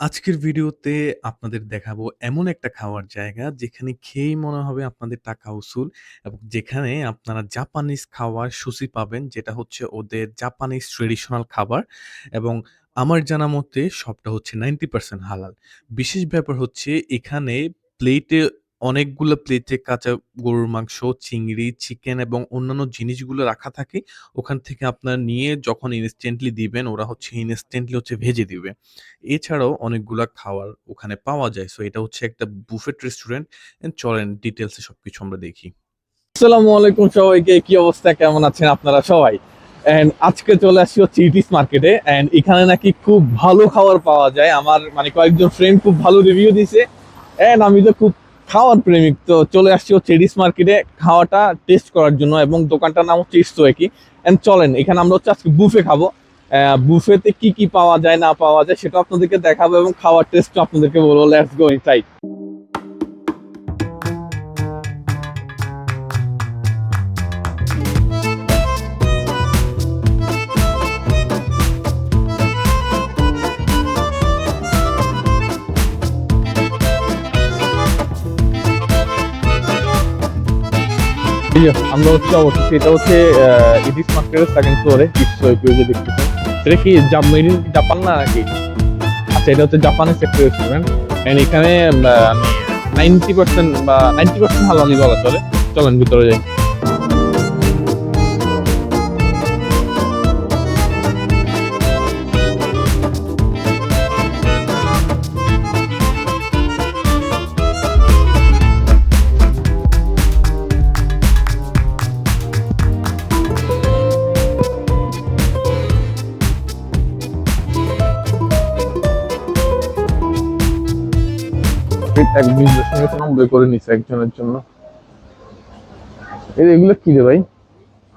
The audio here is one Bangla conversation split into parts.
আজকের ভিডিওতে আপনাদের দেখাবো এমন একটা খাওয়ার জায়গা যেখানে খেয়েই মনে হবে আপনাদের টাকা উসুল এবং যেখানে আপনারা জাপানিজ খাওয়ার সুশি পাবেন, যেটা হচ্ছে ওদের জাপানিজ ট্রেডিশনাল খাবার এবং আমার জানা মতে সবটা হচ্ছে 90% হালাল। বিশেষ ব্যাপার হচ্ছে এখানে প্লেটে অনেকগুলো প্লেটে কাঁচা গরুর মাংস, চিংড়ি, চিকেন এবং অন্যান্য জিনিসগুলো রাখা থাকে। ওখান থেকে আপনারা নিয়ে যখন ইনস্ট্যান্টলি দিবেন ওরা হচ্ছে ইনস্ট্যান্টলি হচ্ছে ভেজে দিবে। এছাড়াও অনেকগুলা খাওয়ার ওখানে পাওয়া যায়। সো এটা হচ্ছে একটা বুফেট রেস্টুরেন্ট। এন্ড চলেন ডিটেইলসে সবকিছু আমরা দেখি। আসসালামু আলাইকুম সবাইকে কি অবস্থা কেমন আছেন আপনারা সবাই এন্ড আজকে চলে আসি হচ্ছে ইটিস মার্কেটে অ্যান্ড এখানে নাকি খুব ভালো খাবার পাওয়া যায় আমার মানে কয়েকজন ফ্রেন্ড খুব ভালো রিভিউ দিছে অ্যান্ড আমি তো খুব খাওয়ার প্রেমিক। তো চলে আসছি হচ্ছে রিস মার্কেটে খাওয়াটা টেস্ট করার জন্য এবং দোকানটার নাম হচ্ছে ইস্তো একই। অ্যান্ড চলেন, এখানে আমরা হচ্ছে আজকে বুফে খাব। বুফেতে কি কি পাওয়া যায়, না পাওয়া যায় সেটা আপনাদেরকে দেখাবো এবং খাওয়ার টেস্ট আপনাদেরকে বলব। লেটস গো ইনসাইড এই আমরা হচ্ছে অবশ্যই এটা হচ্ছে ইডিস মার্কেটের সেকেন্ড ফ্লোরে যে এটা কি জামিন জাপান না নাকি? আচ্ছা এটা হচ্ছে জাপানের সেক্টর রেস্টুরেন্ট এখানে নাইনটি পার্সেন্ট বা নাইনটি পার্সেন্ট হালালি বলা চলে। চলেন, ভিতরে যাই। এক বিশ দশমিক নব্বই করে নিছে একজনের জন্য। এই এগুলো কি রে ভাই?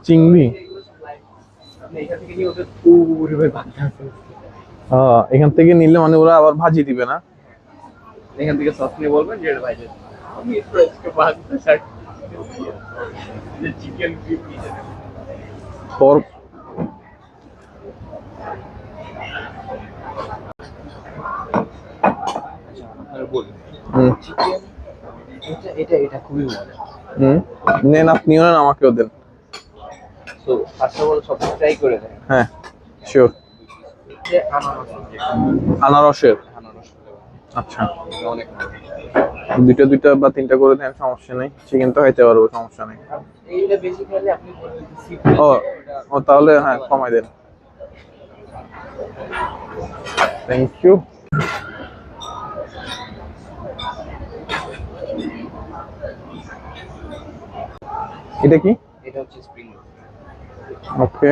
চিংড়ি। এখান থেকে নিলে মানে ওরা আবার ভাজি দিবে না? এখান থেকে সস নিয়ে বলবেন যে চিকেন পর বলুন। এটা এটা এটা খুবই মজা হুম। নেন আপনিও নেন আমাকেও দেন। তো ফার্স্ট অফ অল সব ট্রাই করে দেয় হ্যাঁ শিওর আনারসের? আচ্ছা। অনেক দুইটা দুইটা বা তিনটা করে দেন সমস্যা নেই। চিকেন তো খাইতে পারব সমস্যা নেই। ও ও তাহলে হ্যাঁ কমাই দেন। থ্যাংক ইউ এটা কি? এটা হচ্ছে স্প্রিং ওকে।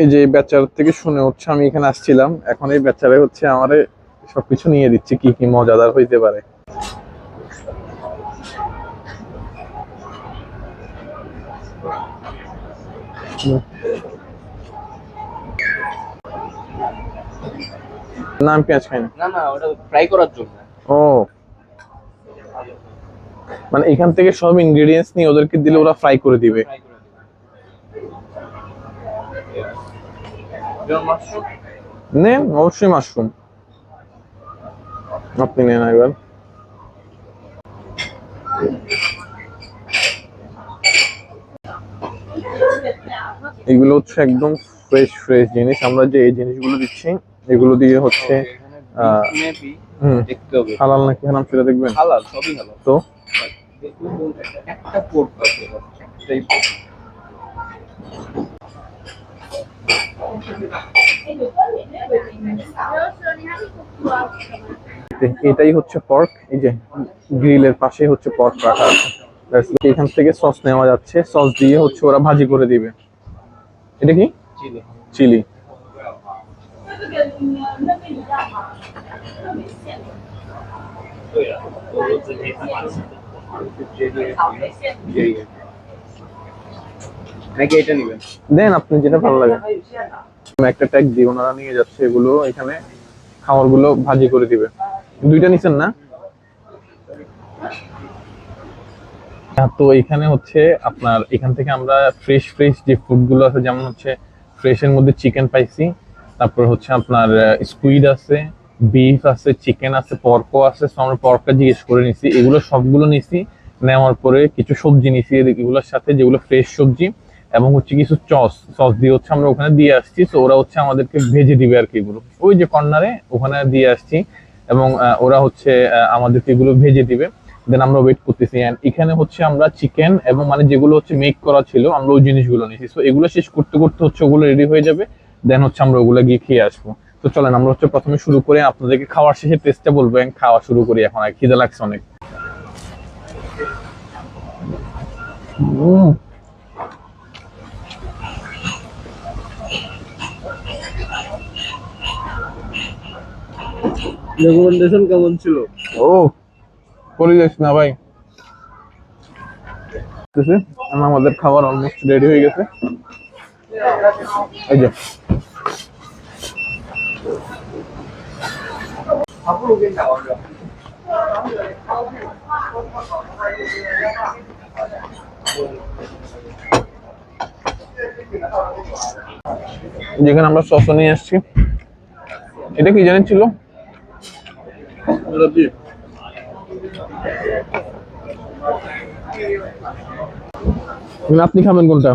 এই যে বেচার থেকে শুনে হচ্ছে আমি এখানে আসছিলাম। এখন এই বেচারে হচ্ছে আমারে সবকিছু নিয়ে দিচ্ছে কি কি মজাদার হইতে পারে। নাম পেঁয়াজ খাই না। না না ওটা ফ্রাই করার জন্য। ও। মানে এখান থেকে সব ইনগ্রেডিয়েন্টস নিয়ে ওদেরকে দিলে ওরা ফ্রাই করে দিবে। নেন অবশ্যই মাশরুম আপনি নেন এবার এগুলো হচ্ছে একদম ফ্রেশ ফ্রেশ জিনিস। আমরা যে এই জিনিসগুলো দিচ্ছি এগুলো দিয়ে হচ্ছে হালাল নাকি হারাম সেটা দেখবেন? হালাল সবই হালাল। তো একটা আছে একটাই। এ- এটাই হচ্ছে পর্ক এই যে গ্রিলের পাশে হচ্ছে পর্ক রাখা আছে। এখান থেকে সস নেওয়া যাচ্ছে। সস দিয়ে হচ্ছে ওরা ভাজি করে দিবে। এটা কি? চিলি। চিলি। নাকি এটা নেবেন? দেন আপনি যেটা ভালো লাগে। একটা ট্যাগ দিই ওনারা নিয়ে যাচ্ছে এগুলো এখানে ভাজি করে দিবে। দুইটা নিছেন না? হ্যাঁ, তো এখানে হচ্ছে আপনার এখান থেকে আমরা ফ্রেশ ফ্রেশ যে ফুডগুলো আছে যেমন হচ্ছে ফ্রেশ এর মধ্যে চিকেন পাইছি তারপর হচ্ছে আপনার স্কুইড আছে বিফ আছে চিকেন আছে পর্কও আছে আমরা পর্কটা জিজ্ঞেস করে নিছি। এগুলো সবগুলো নিছি, নেওয়ার পরে কিছু সবজি নিছি এগুলোর সাথে, যেগুলো ফ্রেশ সবজি এবং হচ্ছে কিছু চস সস দিয়ে হচ্ছে আমরা ওখানে দিয়ে আসছি তো ওরা হচ্ছে আমাদেরকে ভেজে দিবে আর কি এগুলো। ওই যে কর্নারে, ওখানে দিয়ে আসছি এবং ওরা হচ্ছে আমাদেরকে এগুলো ভেজে দিবে। দেন আমরা ওয়েট করতেছি and এখানে হচ্ছে আমরা চিকেন এবং মানে যেগুলো হচ্ছে মেক করা ছিল, আমরা ওই জিনিসগুলো নিয়েছি তো এগুলো শেষ করতে করতে হচ্ছে ওগুলো রেডি হয়ে যাবে দেন হচ্ছে আমরা ওগুলো গিয়ে খেয়ে আসব। তো চলেন আমরা হচ্ছে প্রথমে শুরু করে। আপনাদেরকে খাওয়ার শেষে টেস্টটা বলব খাওয়া শুরু করি এখন আর খিদে লাগছে অনেক। রেকমেন্ডেশন কেমন ছিল? ও করে যাস না ভাই। আমাদের খাবার অলমোস্ট রেডি হয়ে গেছে। এই যে যেখানে আমরা সস নিয়ে এসেছি এটা কি জানেন ছিল? আপনি খাবেন কোনটা?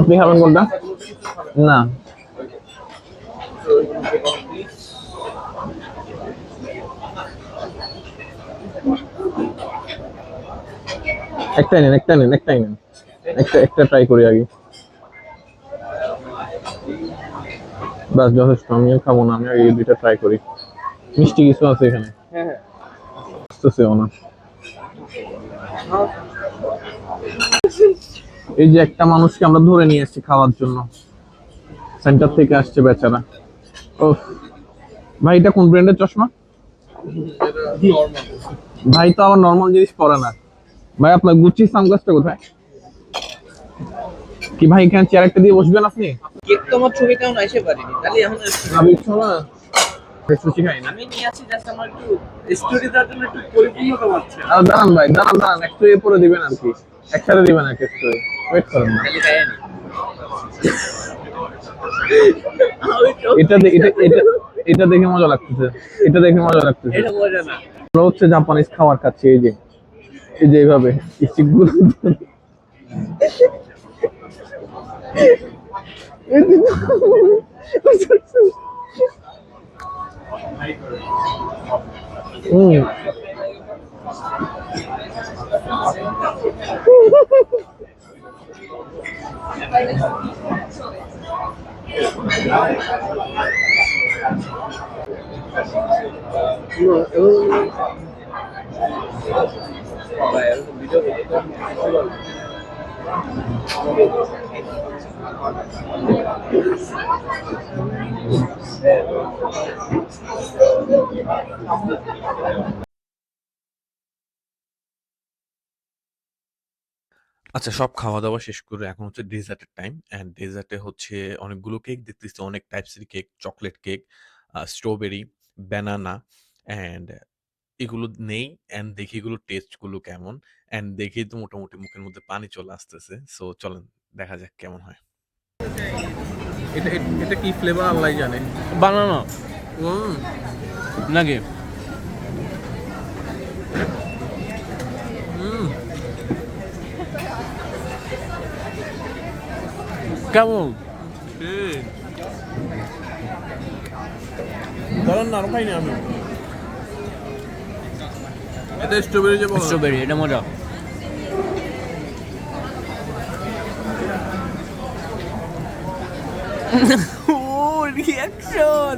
আপনি খাবেন কোনটা? না। একটাই নেন একটাই নেন একটাই নেন। একটা একটা ট্রাই করি আগে। বাস যথেষ্ট আমি আর খাব না আমি আগে এই দুইটা ট্রাই করি। মিষ্টি কিছু আছে এখানে? হ্যাঁ হ্যাঁ। আসতেছেও না। এই যে একটা মানুষকে আমরা ধরে নিয়ে এসেছি খাওয়ার জন্য। সেন্টার থেকে আসছে বেচারা। ও ভাই এটা কোন ব্র্যান্ডের চশমা? ভাই তো আবার নর্মাল জিনিস পরে না। ভাই আপনার গুচি সানগ্লাসটা কোথায়? কি ভাই এখানে চেয়ার একটা দিয়ে বসবেন আপনি? কেক তো আমার ছবিটাও না এসে পারিনি। তাহলে এখন আমি ইচ্ছা সুশি খাই না। আমি নিয়ে আসি জাস্ট আমার একটু স্টোরি দেওয়ার জন্য একটু পরিপূর্ণতা পাচ্ছে। আর দাঁড়ান ভাই দাঁড়ান দাঁড়ান একটু এ পরে দিবেন আর কি। একসাথে দিবেন আর কি ওয়েট করেন নি। এটা এটা এটা এটা দেখে মজা লাগতেছে। এটা দেখে মজা লাগতেছে। এটা মজা না। আমরা হচ্ছে জাপানিজ খাবার খাচ্ছি এই যে। এই যে এইভাবে। স্টিকগুলো হুম Não, eu. Vai, eu আচ্ছা সব খাওয়া দাওয়া শেষ করে এখন হচ্ছে ডেজার্টের টাইম অ্যান্ড ডেজার্টে হচ্ছে অনেকগুলো কেক দেখতেছি। অনেক টাইপসের cake chocolate cake strawberry banana and এগুলো নেই অ্যান্ড দেখি এগুলো টেস্টগুলো কেমন অ্যান্ড দেখেই তো মোটামুটি মুখের মধ্যে পানি চলে আসতেছে। সো চলেন দেখা যাক কেমন হয়। এটা এটা কি ফ্লেভার আল্লাহ জানে। বানানা। বানানো নাকি? কেমন? দাঁড়ান না আরও খাইনি আমি। এটা স্ট্রবেরি যে স্ট্রবেরি এটা মজা। ও রিঅ্যাকশন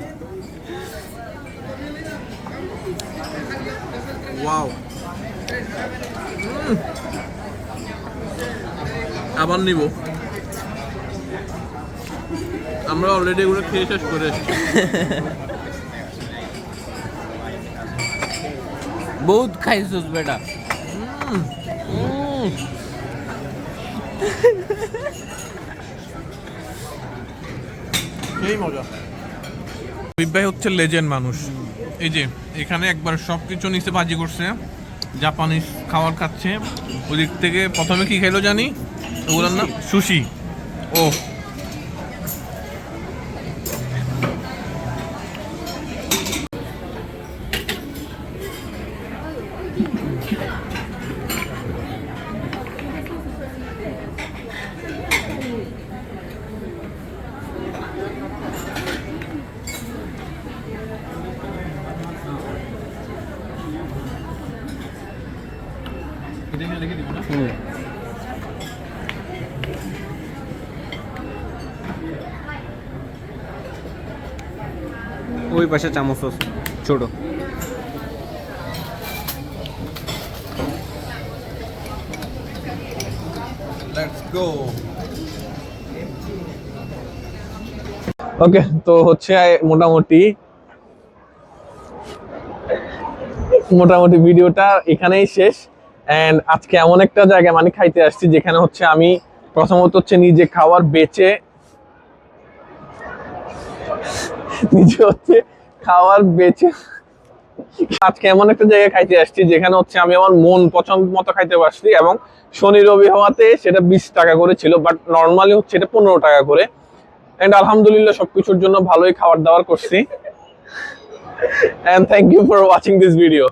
ওয়াও আবার নিব। আমরা অলরেডি এগুলো খেয়ে শেষ করে বহুত খাইছিস বেটা। এই মজা। হাবিব হচ্ছে লেজেন্ড মানুষ। এই যে, এখানে একবার সব কিছু নিচে ভাজি করছে। জাপানিজ খাবার খাচ্ছে। ওদিক থেকে প্রথমে কি খেলো জানি? ওগুলোর নাম? সুশি। ও ওই পাশে চামচ ছোট। ওকে তো হচ্ছে মোটামুটি মোটামুটি ভিডিওটা এখানেই শেষ। এন্ড আজকে এমন একটা জায়গায় মানে খাইতে আসছি যেখানে হচ্ছে আমি প্রথমত হচ্ছে নিজে খাওয়ার বেচে নিজে হচ্ছে খাওয়ার বেচে আজকে এমন একটা জায়গায় খাইতে আসছি যেখানে হচ্ছে আমি আমার মন পছন্দ মতো খাইতে পারছি এবং শনি রবি হওয়াতে সেটা বিশ টাকা করে ছিল বাট নর্মালি হচ্ছে এটা পনেরো টাকা করে। অ্যান্ড আলহামদুলিল্লাহ সবকিছুর জন্য ভালোই খাবার দাবার করছি। And thank you for watching this video.